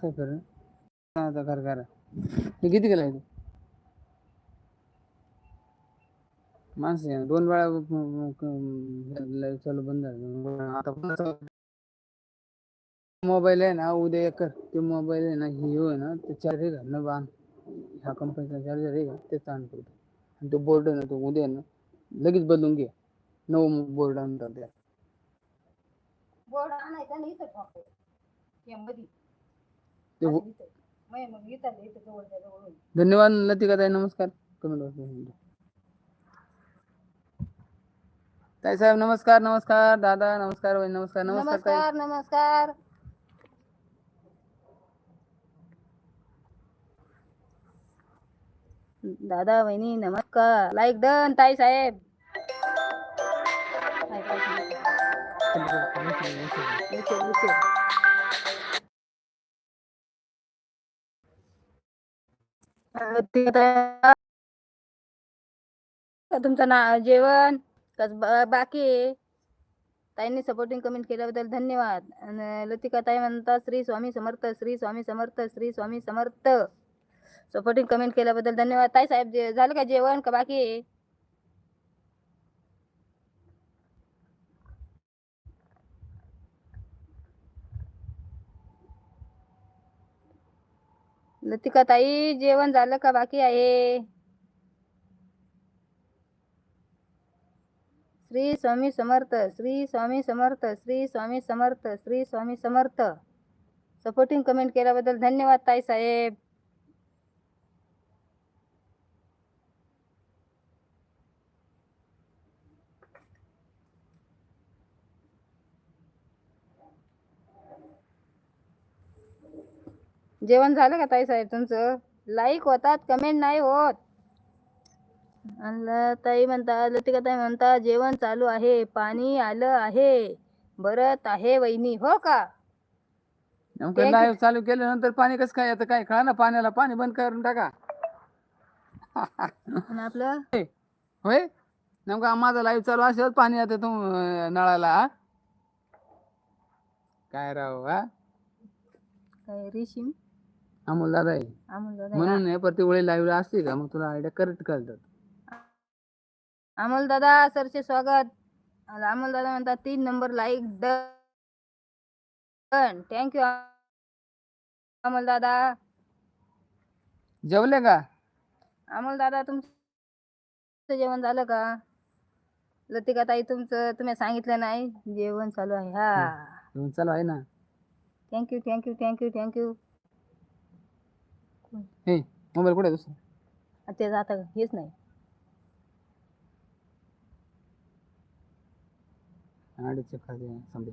काय कर आता कर करा हे। किती केलं दोन बंद ना, उद्या कर. ते ना हे आहे ना चार्जर ना बाँध ह्या कंपनीचा चार्जर का? ते तो बोर्ड आहे ना तो उद्या ना, लगेच बदलून घे. नऊ बोर्ड आणतात बोर्ड आणायचा. या मध्ये ते इथं. मग मग इथं इथं जवळच्या जवळ होईल. धन्यवाद लतिका ताई नमस्कार कमेंट वाचून ताई साहेब नमस्कार नमस्कार दादा नमस्कार वहिनी नमस्कार नमस्कार ताई नमस्कार नमस्कार दादा वहिनी नमस्कार लाईक डन ताई साहेब ताई, ताई साहेब. उचल, उचल. तुमचं ना जेवण कस बाकी आहे. ताईंनी सपोर्टिंग कमेंट केल्याबद्दल धन्यवाद. लतिका ताई म्हणतात श्री स्वामी समर्थ श्री स्वामी समर्थ श्री स्वामी समर्थ. सपोर्टिंग कमेंट केल्याबद्दल धन्यवाद. ताई साहेब जे- झालं का जेवण का बाकी आहे? लतिका ताई जेवण झालं का बाकी आहे? श्री स्वामी समर्थ श्री स्वामी समर्थ श्री स्वामी समर्थ श्री स्वामी समर्थ. सपोर्टिंग कमेंट केल्याबद्दल धन्यवाद ताई साहेब. जेवण झालं का ताई साहेब तुमचं? लाईक होतात कमेंट नाही होत. ताई म्हणता लतिका ताई म्हणता जेवण चालू आहे पाणी आलं आहे भरत आहे वहिनी हो का? लाईव्ह चालू केल्यानंतर पाणी कसं काय येतं काय कळा ना पाण्याला पाणी बंद करून टाका. आणि आपलं? होय होय? नेमका माझा लाईव्ह चालू असेल पाणी येतं तुम नळाला हा? काय राव हा? काय रेशीम? अमोल दादा आहे अमोल दादा म्हणून नाही प्रति वेळी लाईव्ह असते का? मग तुला आयडिया करेक्ट कळतात. अमोल दादा सरचे स्वागत. अमोल दादा म्हणतात तीन number like done thank you Amol दादा जेवले का? अमोल दादा तुमचं जेवण झालं का? लतिका ताई तुमचं तुम्ही सांगितलं नाही जेवण चालू आहे. हा. जेवण चालू आहे ना? Thank you thank you thank you thank you हे मोबाईल कुठे आहे दुसरा? ते आता हेच नाही. अडीच खाते समजे.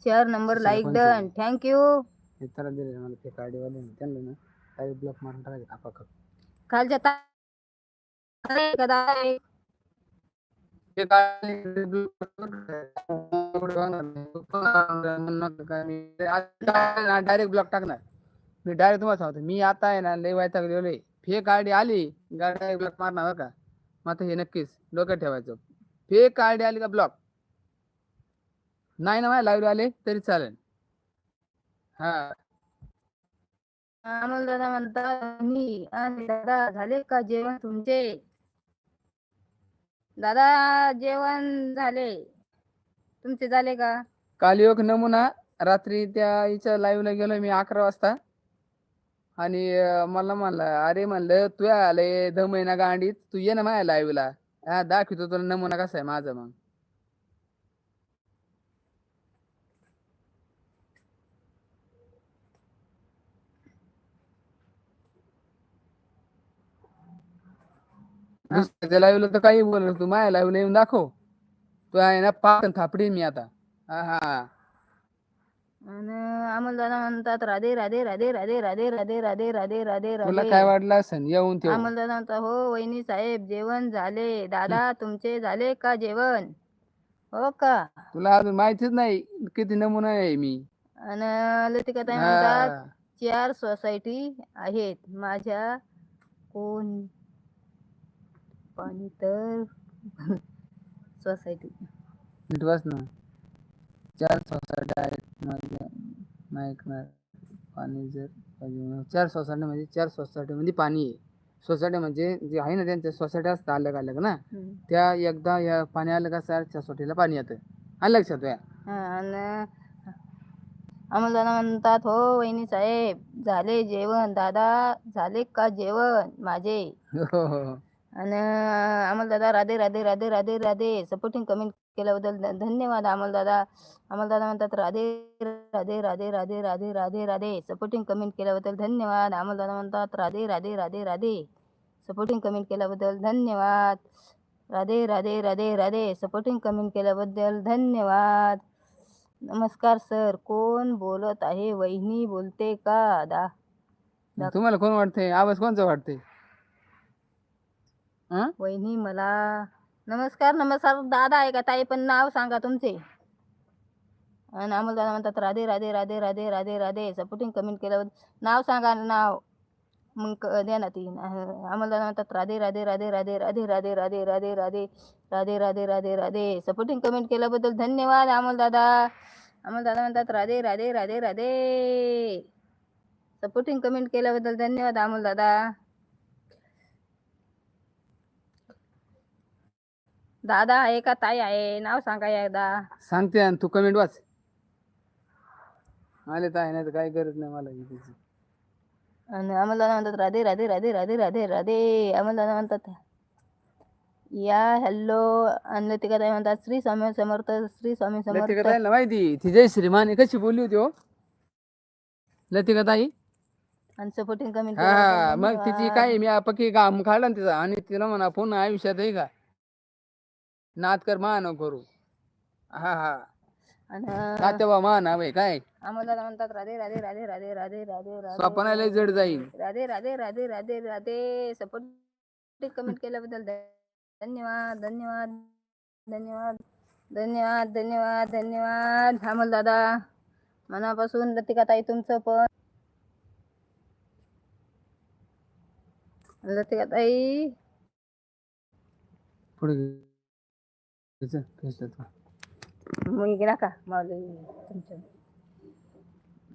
चार नंबर लाईक डन थँक्यू हे त्याला दिले मला ते काडीवाले त्यांना ना काही ब्लॉक मारून टाकायचे कापा खालच्या ता डायरेक्ट ब्लॉक टाकणार. मी डायरेक्ट तुम्हाला सांगतो. मी आता आहे ना लय वायता गेलोय फेक आयडी आली डायरेक्ट ब्लॉक मारणार बरं का? मग आता हे नक्कीच डोक्यात ठेवायचं. फेक आयडी आली का ब्लॉक नाही ना माझ्या लाईव्ह आले तरी चालेल. हा. अमोल दादा म्हणतात मी आणि दादा झाले का जेवण तुमचे? दादा जेवण झाले. तुमचे झाले का? काल एक नमुना रात्री त्या हिच्या लाईव्हला गेलो मी अकरा वाजता. आणि मला म्हणलं अरे म्हणलं तू आले दम महिना गांडीत तू ये ना माझ्या लाईव्हला हा दाखवतो तुला नमुना कसा आहे माझा मग. लाईव्हला तर काही बोल तू माझ्या लाईव्हला येऊन दाखव. तू आहे ना पाक थापडी मी आता. हा हा. आणि अमोल दादा म्हणतात राधे राधे राधे राधे राधे राधे राधे राधे राधे तुला राधे काय वाटलं असेल? येऊन ते म्हणतात हो वहिनी साहेब जेवण झाले. दादा तुमचे झाले का जेवण? हो का? तुला अजून माहितीच नाही किती नमुना आहे मी. आणि लतिका ताई म्हणतात हा. चार सोसायटी आहेत. माझ्या कोण पाणी तर सोसायटी. नीट वाच ना. चार सोसायटी आहेत माझ्या नाही ऐकणार पाणी जर पाहिजे- चार सोसायटी म्हणजे चार सोसायटीमध्ये पाणी आहे. सोसायटी म्हणजे जे आहे ना त्यांच्या सोसायटी असतात अलग अलग ना. त्या एकदा या पाणी आलं का सर सोसायटीला पाणी येतं. आलं लक्षात आणि अमोलदादा म्हणतात हो वहिनी साहेब झाले जेवण. दादा झाले का जेवण? माझे. हो हो हो. आणि अमोलदादा राधे राधे राधे राधे राधे सपोर्टिंग कमेंट केल्याबद्दल ध- धन्यवाद अमोलदादा अमोलदादा म्हणतात राधे राधे राधे राधे राधे राधे राधे सपोर्टिंग कमेंट केल्याबद्दल धन्यवाद अमोलदादा म्हणतात राधे राधे राधे राधे सपोर्टिंग कमेंट केल्याबद्दल धन्यवाद राधे राधे राधे राधे सपोर्टिंग कमेंट केल्याबद्दल धन्यवाद नमस्कार सर कोण बोलत आहे वहिनी बोलते का दा तुम्हाला कोण वाटतंय आवाज कोणचा वाटते हा वहिनी मला नमस्कार नमस्कार दादा आहे का ताई पण नाव सांगा तुमचे आणि अमोल दादा म्हणतात राधे राधे राधे राधे राधे राधे सपोर्टिंग कमेंट केल्याबद्दल नाव सांगा ना नाव मग क- द्या ना ती अमोल दादा म्हणतात राधे राधे राधे राधे राधे राधे राधे राधे राधे राधे राधे राधे राधे सपोर्टिंग कमेंट केल्याबद्दल धन्यवाद अमोल दादा अमोल दादा म्हणतात राधे राधे राधे राधे सपोर्टिंग कमेंट केल्याबद्दल धन्यवाद अमोल दादा दादा आहे का ताई आहे. नाव सांगा एकदा. सांगते आणि तू कमेंट वाच. आले तर आहे नाही तर काही गरज नाही मला त्याची. आणि अमोलदादा म्हणतात राधे राधे राधे राधे राधे राधे. अमोलदादा म्हणतात या हॅलो आणि लतिका ताई म्हणतात श्री स्वामी समर्थ श्री स्वामी लतिका समर्थ ताईला माहिती ती जय श्रीमाने कशी बोलली होती हो? लतिका ताई? आणि सपोर्टिंग कमेंट हा मग तिची काय मी पक्की काम काढला ना तिचा. आणि तिला म्हणा पुन्हा आयुष्यात आहे का? नाद कर मा न करू. हा हा. आणि नातेवा मा नाव आहे काय अमोलदादा म्हणतात राधे राधे राधे राधे राधे राधे राधे. स्वप्नाला जड जाईल राधे राधे राधे राधे राधे. सपोर्ट कमेंट केल्याबद्दल धन्यवाद धन्यवाद धन्यवाद धन्यवाद धन्यवाद धन्यवाद. अमोल दादा मनापासून लतिका ताई तुमचं पण. लतिका ताई. पुढे गेला का? माऊली तुमच्या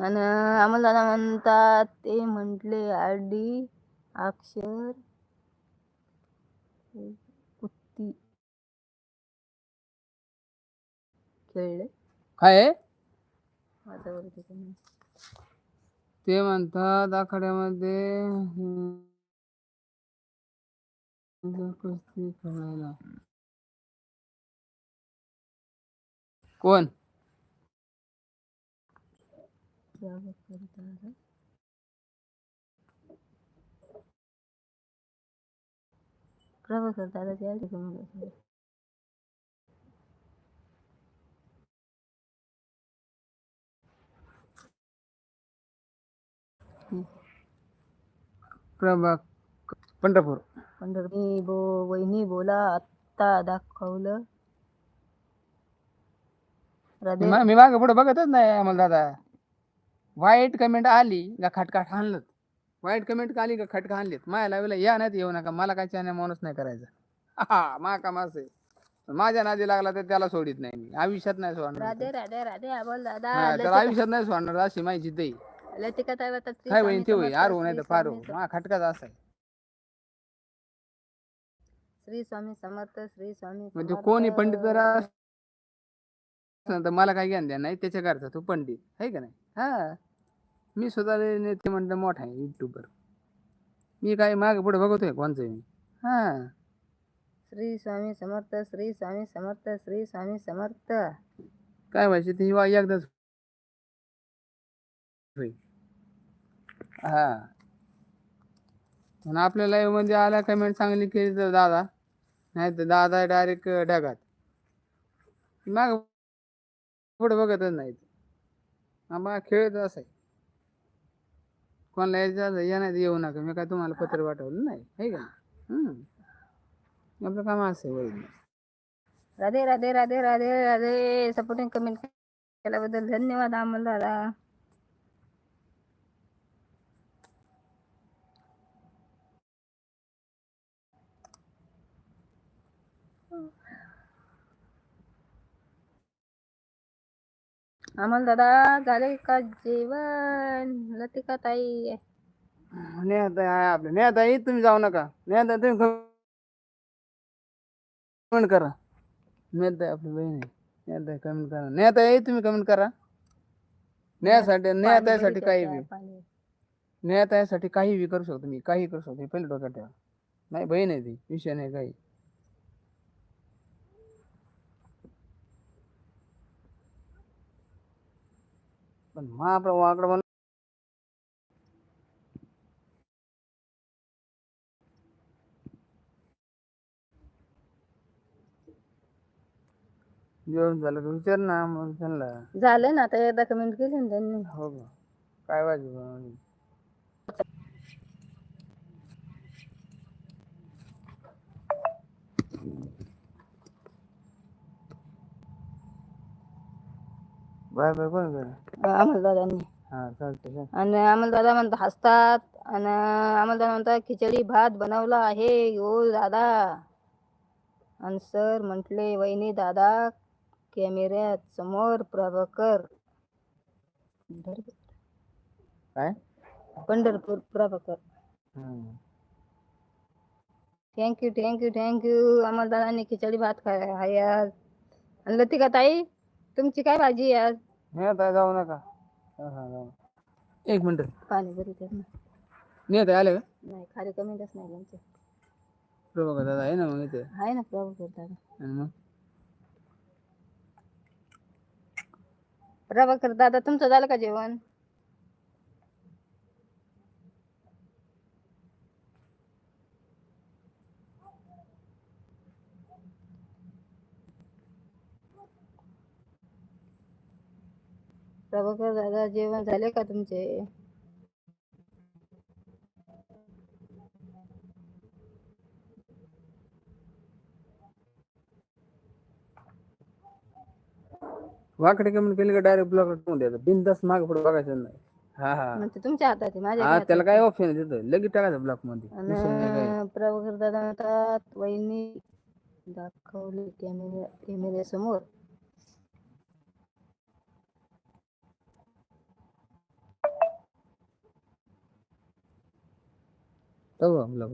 आणि अमोल दादा म्हणतात ते म्हटले आरडी अक्षर कुत्ती. खेळले. काय आहे? ते म्हणतात आखाड्यामध्ये हम्म, कुस्ती खेळायला. कोण? प्रभाकर दादा ते आले का म्हणून प्रभाग पंढरपूर. पंढरपूर. बो वहिनी बोला आत्ता दाखवलं. मा- मी मागे पुढे बघतच नाही आम्हाला दादा. वाईट कमेंट आली का खटकाट आणलं वाईट कमेंट आली का खटका आणलीत माया लावला या नाही येऊ नका. मला काय चान्या माणूस नाही करायचा. हा मा काम असं. माझ्या नादी लागला तर त्याला सोडित नाही मी. आयुष्यात नाही सोडणार. राधे राधे राधे अबोल दादा. हा, आयुष्यात नाही सोडणार अशी माहिती दे लतिका श्री काय स्वामी होईन ते समर्थ, आरो नाही श्री तर फारो स्वामी मा खटकाच असा आहे श्री स्वामी समर्थ श्री स्वामी म्हणजे समर्थ. कोणी पंडित जर तर मला काय ज्ञान द्या नाही त्याच्या घरचा तो पंडित आहे का नाही? हा. मी स्वतः नेते म्हणलं मोठा आहे युट्यूबर मी काय मागे पुढे बघतोय कोणचं मी? हा. श्री स्वामी समर्थ श्री स्वामी समर्थ श्री स्वामी समर्थ. काय व्हायचे ते वा एकदाच हा. पण आपल्या लाईव्हमध्ये आला कमेंट चांगली केली तर दादा. नाही तर दादा डायरेक्ट ढगात. माग पुढे बघतच नाहीत आम्हाला खेळत असं आहे कोणाला यायचं या नाही येऊ नका. मी काय तुम्हाला पत्र पाठवलं नाही आहे का आपलं काम असं आहे वैद्य राधे राधे राधे राधे राधे. सपोर्टिंग कमेंट केल्याबद्दल धन्यवाद आम्हाला. दादा अमोल दादा झाले का जेवण? लतिका ताई नेता आहे आपले नेता येईल तुम्ही जाऊ नका. नेता तुम्ही कमेंट करा. आहे आपली बहीण आहे. कमेंट करा. येईल तुम्ही कमेंट करा. न्यायासाठी न्यायासाठी काही बी. न्यायासाठी काही बी करू शकतो मी. काही करू शकतो. हे पहिले डोक्यात ठेवा. नाही बहीण आहे ती. विषय नाही काही. पण महाप्रभू जेवण झालं का? विचार ना मग त्यांना. झालं ना आता एकदा कमेंट केली ना त्यांनी. हो का? काय वाजू बाय बाय कोण कर अमोल दादांनी हा. आणि दादा म्हणतात हसतात. आणि दादा म्हणतात खिचडी भात बनवला आहे. हो दादा. आणि सर म्हटले वहिनी दादा कॅमेऱ्यात समोर प्रभाकर काय? पंढरपूर प्रभाकर हम्म. थँक्यू थँक्यू थँक्यू अमोल दादांनी खिचडी भात खाय आहे आज. आणि लतिका ताई तुमची काय भाजी आहे आज? नाही आता जाऊ नका. हा, हा, जाऊ. एक मिनिट. पाणी बरी तर ना नाही आता आले का? नाही खाली कमेंटच नाही त्यांचे. प्रभा दादा आहे ना मग इथे? आहे ना प्रभाकर दादा. आणि मग? प्रभाकर दादा तुमचं झालं का जेवण? प्रभाकर दादा जेवण झाले का तुमचे? वाकडे कमेंट केली का डायरेक्ट ब्लॉक टाकून द्यायचं बिनदास माग पुढे बघायचं नाही. हा हा. म्हणजे तुमच्या हातात आहे माझ्या हा हातात त्याला काय ऑप्शन तिथं? लगेच टाकायचं ब्लॉकमध्ये. आणि विषय नाही काही. प्रभाकर दादा म्हणतात वहिनी दाखवली कॅमेऱ्या कॅमेऱ्यासमोर तेव्हा ब्लॉक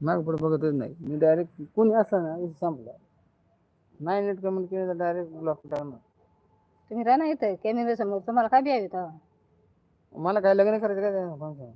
माग पुढे बघतच नाही. मी डायरेक्ट कोणी असला ना संपला. नाही नेट कमेंट केलं तर डायरेक्ट ब्लॉक टाकणार. तुम्ही राहणार इथं. कॅमेऱ्यासमोर तुम्हाला काय द्यावी तेव्हा? मला काय लग्न करायचं काय? फंक्शन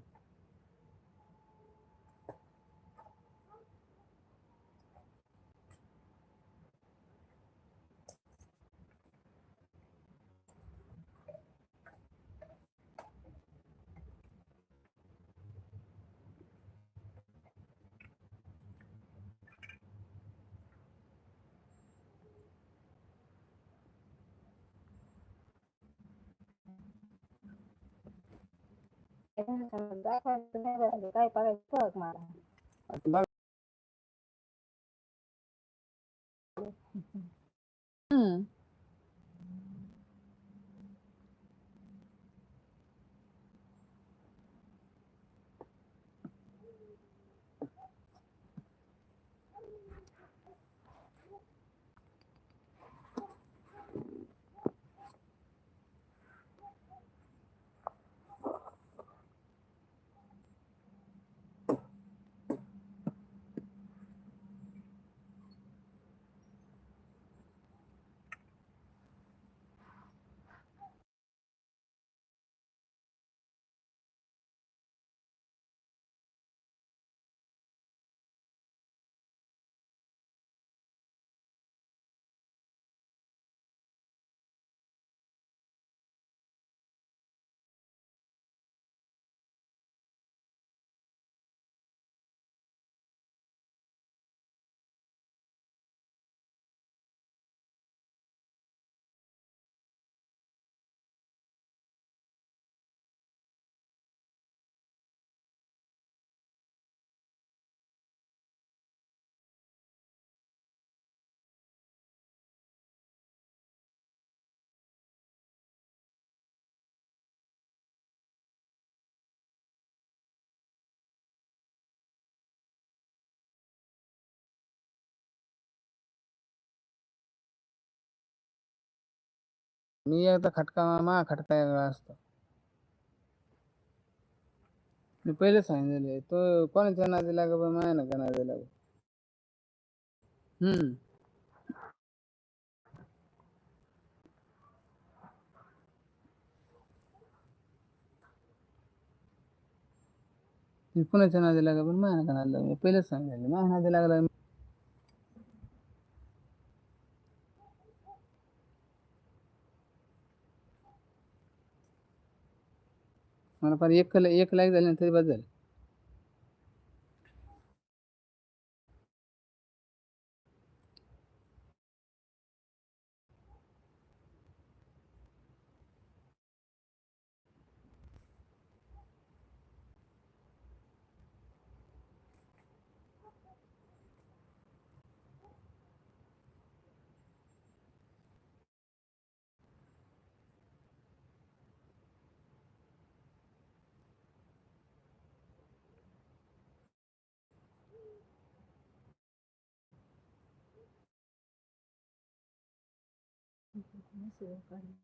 दाखवायचं नाही राहिलं, काय करायचं कळत मला मी एकदा खटका मामा खटका वेगळा असतो. मी पहिले सांगितले तो कोणाच्या नादी लाग बा माया नका नादी लाग. हम्म. मी कुणाच्या नादी लागा पण माया नका नादी लागला मी पहिलेच सांगितलेले माया नादी लागला मला फार एक एक लाईक झाली ना तरी बस झालं 主人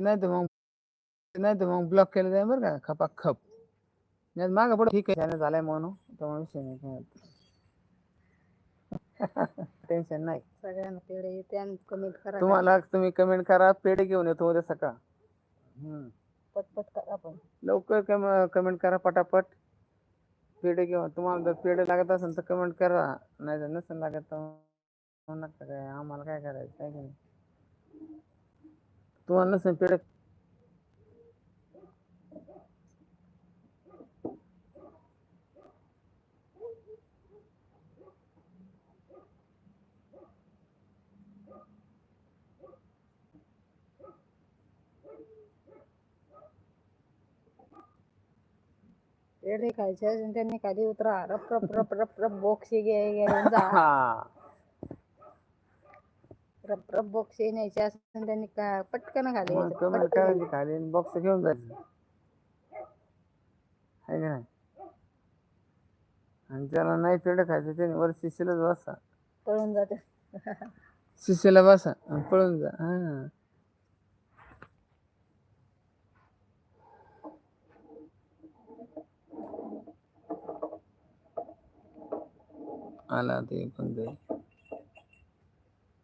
नाही तर मग नाही तर मग ब्लॉक केलं जाईल बरं का खपा खप नाही मागं पुढे ठीक आहे झालाय म्हणून त्यामुळे विषय नाही काय टेन्शन नाही सगळ्यांना पेढे येते आणि कमेंट करा तुम्हाला तुम्ही कमेंट करा पेढे घेऊन येतो उद्या सकाळ हम्म. पटपट करा पण लवकर कम कमेंट करा पटापट पेढे घेऊन तुम्हाला जर पेढे लागत असेल तर कमेंट करा नाही तर नसेल लागत तर मग नका काय आम्हाला काय करायचं काय की नाही तुम्हाला नसेल पेढे पेढे खायचे त्यांनी खाली उतरा रप रप रप रप रप घे रप बोक्षे न्यायचे असेल त्यांनी का पटकन खाली मग यायचं, कमेंट पटकन. करायची खाली बॉक्स घेऊन जायचं. आहे का नाही? आणि ज्याला नाही पेढे खायचं त्याने वर शिशीलाच बसा. पळून जाते. शिशीला बसा आणि पळून जा. हा. आला ते पण जाईल